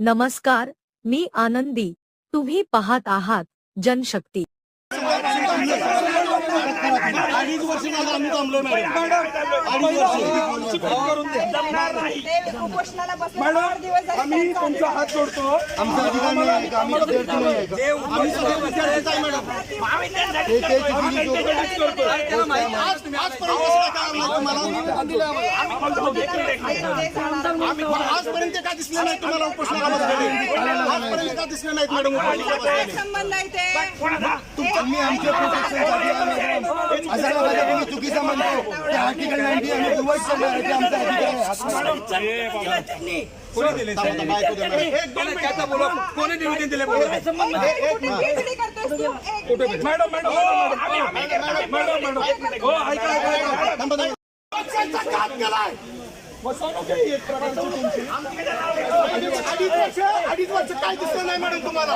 नमस्कार मी आनंदी तुम्ही पाहत आहात जनशक्ती अडीच वर्ष झालं आम्ही थांबलोय मॅडम अडीच वर्ष उपोषणाला बसले आठ दिवस झाले आम्ही त्यांचा तुमचा हात जोडतो आमचा अधिकार नाही आहे का? आम्ही विद्यार्थी नाही आहे का? आम्ही सगळे विद्यार्थीच आहे मॅडम एक एक दिवशी जो- आज आजपर्यंत कसं काय कळलं तुम्हाला आम्ही आजपर्यंत का दिसले नाही तुम्हाला उपोषणाला आजपर्यंत का दिसले नाहीत मॅडम संबंध आहे ते? आमच्या प्रोटेक्शनसाठी आम्ही- चुकीचं म्हणतो. ते आर्टिकल नाईन्टी आहे ते आमचा अधिकार आहे. असं नका. एक दोन मिनिटं. कोणी निवेदन दिले बोला. एक- मॅडम मॅडम मॅडम मॅडम. हो ऐका ऐका घात केलाय फसवणूक आहे एक प्रकारची तुमची. अडीच वर्ष अडीच वर्ष काय दिसलं नाही मॅडम तुम्हाला?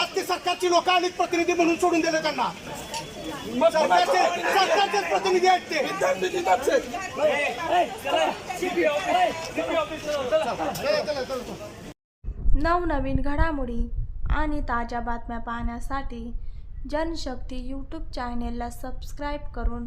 आज ते सरकारची लोक आलीत प्रतिनिधी म्हणून सोडून दिले त्यांना. सरकारचे सरकारचे प्रतिनिधी आहेत ते. नवनवीन घडामोडी आणि ताज्या बातम्या पाहण्यासाठी जनशक्ती यूट्यूब चॅनेलला सबस्क्राईब करून